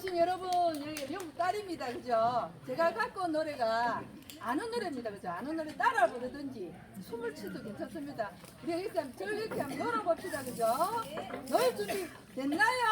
오신 여러분, 여기 명국 딸입니다. 그죠? 제가 갖고 온 노래가 아는 노래입니다. 그죠? 아는 노래 따라 부르든지 춤을 추도 괜찮습니다. 우리 일단 즐겁게 한번 놀아봅시다. 그죠? 노래 준비 됐나요?